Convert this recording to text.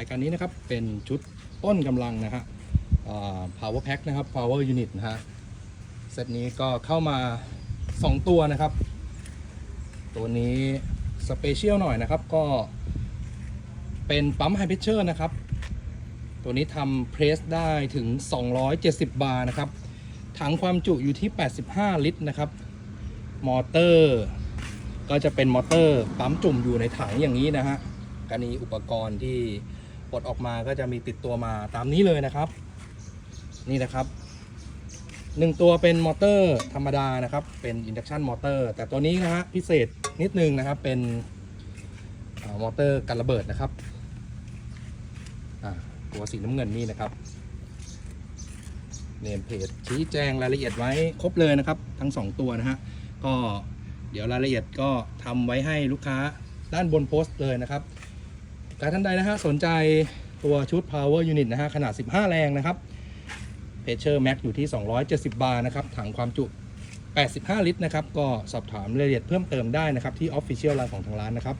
รายการนี้นะครับเป็นชุดต้นกำลังนะฮะ power pack นะครับ power unit นะฮะ เซตนี้ก็เข้ามา 2 ตัวนะครับ ตัวนี้สเปเชียลหน่อยนะครับ ก็เป็นปั๊มไฮเพชเชอร์นะครับ ตัวนี้ทำเพรสได้ถึง 270 บาร์นะครับ ถังความจุอยู่ที่ 85 ลิตรนะครับ มอเตอร์ก็จะเป็นมอเตอร์ปั๊มจุ่มอยู่ในถังอย่างนี้นะฮะก็มีอุปกรณ์ที่ ปลดออกมาก็จะมีติดตัวมาตามนี้เลยนะครับ นี่นะครับหนึ่งตัวเป็นมอเตอร์ธรรมดานะครับ เป็น induction มอเตอร์แต่ตัวนี้นะฮะพิเศษนิดนึงนะครับเป็นอมอเตอร์กันระเบิดนะครับตัวสีน้ำเงินนี่นะครับเนมเพจชี้แจงรายละเอียดไว้ครบเลยนะครับ ทั้ง 2 ตัวนะฮะก็เดี๋ยวรายละเอียดก็ทำไว้ให้ลูกค้าด้านบนโพสต์เลยนะครับ การท่านใดนะฮะสนใจตัวชุด power unit นะฮะขนาด 15 แรงนะครับเพเชอร์แม็กอยู่ที่ 270 บาร์นะครับ ถังความจุ 85 ลิตรนะครับ ก็สอบถามรายละเอียดเพิ่มเติมได้นะครับ ที่ Official Line ของทางร้านนะครับ